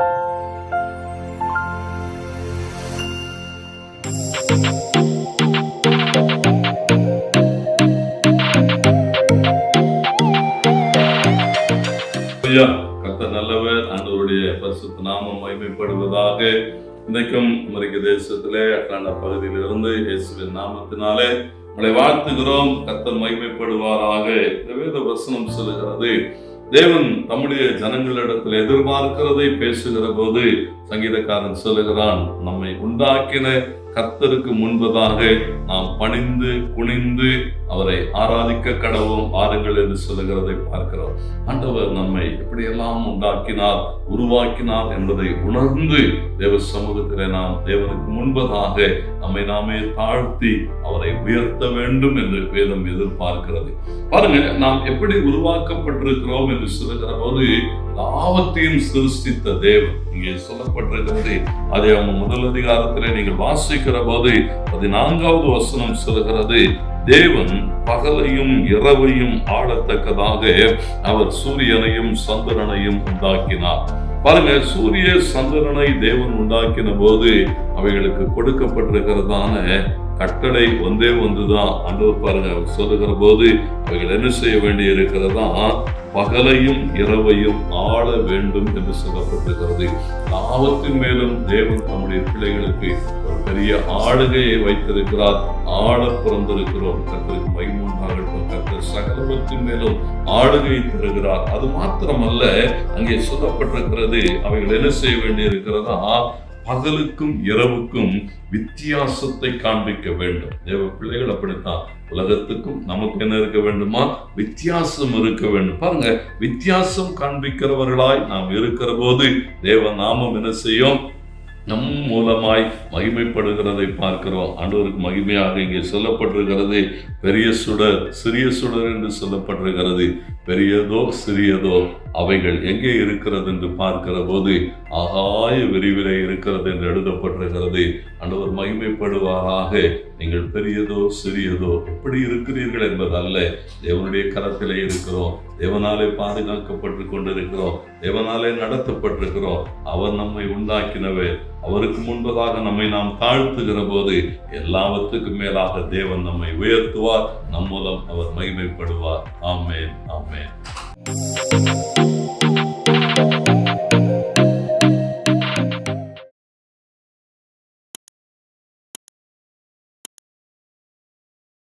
ஐயா நல்லவர் அன்றவருடைய பரிசுத்த நாமம் மகிமைப்படுவதாக இன்றைக்கும் அமெரிக்க தேசத்திலே அட்லாண்டா பகுதியிலிருந்து இயேசுவின் நாமத்தினாலே உங்களை வாழ்த்துகிறோம். கர்த்தர் மகிமைப்படுவாராக. இந்த வேத வசனம் சொல்லுகிறது தேவன் தம்முடைய ஜனங்களிடத்தில் எதிர்பார்க்கிறதை பேசுகிற போது சங்கீதக்காரன் சொல்லுகிறான் நம்மை உண்டாக்கின கர்த்தருக்கு முன்பதாக நாம் பணிந்து குனிந்து அவரை ஆராதிக்க கடவும் ஆறுங்கள் என்று சொல்லுகிறதை பார்க்கிறோம். ஆண்டவர் நம்மை எப்படியெல்லாம் உண்டாக்கினார் உருவாக்கினார் என்பதை உணர்ந்து தேவ சமூகத்திலே நாம் தேவனுக்கு முன்பதாக நம்மை நாமே தாழ்த்தி அவரை உயர்த்த வேண்டும் என்று வேதம் எதிர்பார்க்கிறது. பாருங்க நாம் எப்படி உருவாக்கப்பட்டிருக்கிறோம் என்று சொல்லுகிற போது எல்லாவற்றையும் சிருஷ்டித்த தேவன். இங்கே சொல்லப்பட்டிருக்கிறது அதை அவங்க முதல் அதிகாரத்திலே நீங்கள் வாசிக்கிற போது பதினான்காவது வசனம் சொல்கிறது தேவன் பகலையும் இரவையும் ஆளத்தக்கதாக அவர் சூரியனையும் சந்திரனையும் உண்டாக்கினார். பாருங்க சூரிய சந்திரனை தேவன் உண்டாக்கின போது அவைகளுக்கு கொடுக்கப்பட்டிருக்கிறதான கட்டளை ஒன்றே ஒன்றுதான். அன்று பாருங்க அவர் சொல்லுகிற போது அவைகள் என்ன செய்ய வேண்டி இருக்கிறதா பகலையும் இரவையும் ஆள வேண்டும் என்று சொல்லப்பட்டிருக்கிறது. ஆபத்தின் மேலும் தேவன் தம்முடைய பிள்ளைகளுக்கு ஒரு பெரிய ஆளுகையை வைத்திருக்கிறார். ஆள பிறந்திருக்கிறோம். கர்த்தருக்கு மகிமுண்டாகட்டும் கத்திர சகலவத்தின் மேலும் ஆளுகையை தருகிறார். அது மாத்திரமல்ல அங்கே சொல்லப்பட்டிருக்கிறது அவைகள் என்ன செய்ய வேண்டி இருக்கிறதா பகலுக்கும் இரவுக்கும் வித்தியாசத்தை காண்பிக்க வேண்டும். தேவ பிள்ளைகள் அப்படித்தான். உலகத்துக்கும் நமக்கு என்ன இருக்க வேண்டுமா? வித்தியாசம் இருக்க வேண்டும். பாருங்க வித்தியாசம் காண்பிக்கிறவர்களாய் நாம் இருக்கிற போது தேவ நாமம் என்ன செய்யும்? நம் மூலமாய் மகிமைப்படுகிறதை பார்க்கிறோம். ஆண்டவருக்கு மகிமையாக இங்கே சொல்லப்பட்டிருக்கிறது. பெரிய சுடர் சிறிய சுடர் என்று சொல்லப்பட்டிருக்கிறது. பெரியதோ சிறியதோ. அவைகள் எங்கே இருக்கிறது என்று பார்க்கிற போது ஆகாய விரிவிலே இருக்கிறது என்று எழுதப்பட்டிருக்கிறது. ஆண்டவர் மகிமைப்படுவாராக. நீங்கள் பெரியதோ சிறியதோ எப்படி இருக்கிறீர்கள் என்பது அல்ல. தேவனுடைய கரத்திலே இருக்கிறோம். தேவனாலே பாதுகாக்கப்பட்டு கொண்டிருக்கிறோம். தேவனாலே நடத்தப்பட்டிருக்கிறோம். அவர் நம்மை உண்டாக்கினவர். அவருக்கு முன்பதாக நம்மை நாம் தாழ்த்துகிற போது எல்லாவற்றுக்கும் மேலாக தேவன் நம்மை உயர்த்துவார். நம் மூலம் அவர் மகிமைப்படுவார். ஆமேன். ஆமேன்.